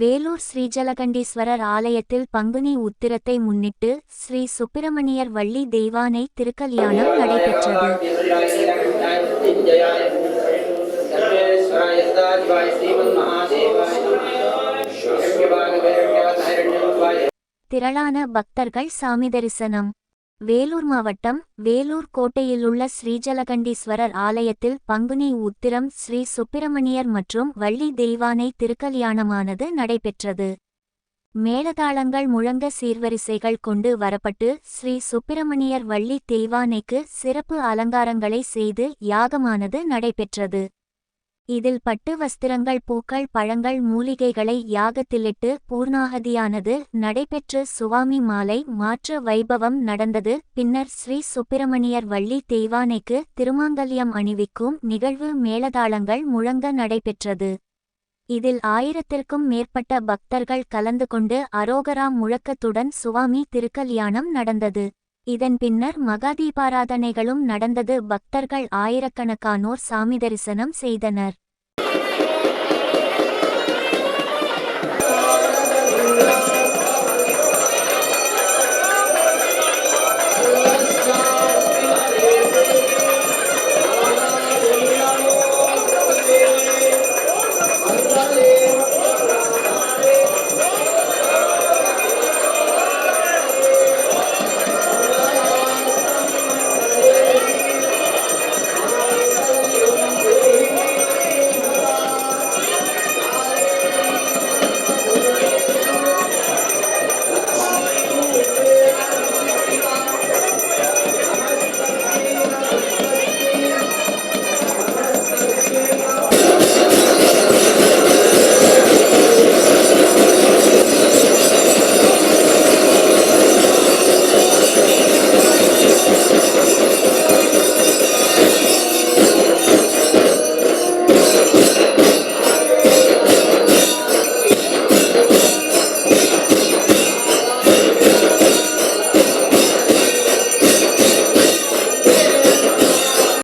வேலூர் ஸ்ரீஜலகண்டீஸ்வரர் ஆலயத்தில் பங்குனி உத்திரத்தை முன்னிட்டு ஸ்ரீ சுப்பிரமணியர் வள்ளி தெய்வானை திருக்கல்யாணம் நடைபெற்றது. திரளான பக்தர்கள் சாமி தரிசனம். வேலூர் மாவட்டம் வேலூர் கோட்டையிலுள்ள ஸ்ரீஜலகண்டீஸ்வரர் ஆலயத்தில் பங்குனி உத்திரம் ஸ்ரீ சுப்பிரமணியர் மற்றும் வள்ளி தெய்வானை திருக்கல்யாணமானது நடைபெற்றது. மேலதாளங்கள் முழங்க சீர்வரிசைகள் கொண்டு வரப்பட்டு ஸ்ரீ சுப்பிரமணியர் வள்ளி தெய்வானைக்கு சிறப்பு அலங்காரங்களை செய்து யாகமானது நடைபெற்றது. இதில் பட்டு வஸ்திரங்கள் பூக்கள் பழங்கள் மூலிகைகளை யாகத்திலிட்டு பூர்ணாகதியானது நடைபெற்று சுவாமி மாலை மாற்று வைபவம் நடந்தது. பின்னர் ஸ்ரீ சுப்பிரமணியர் வள்ளி தெய்வானைக்கு திருமாங்கல்யம் அணிவிக்கும் நிகழ்வு மேலதாளங்கள் முழங்க நடைபெற்றது. இதில் ஆயிரத்திற்கும் மேற்பட்ட பக்தர்கள் கலந்து கொண்டு அரோகரா முழக்கத்துடன் சுவாமி திருக்கல்யாணம் நடந்தது. இதன் பின்னர் மகாதீபாராதனைகளும் நடந்தது. பக்தர்கள் ஆயிரக்கணக்கானோர் சாமி தரிசனம் செய்தனர்.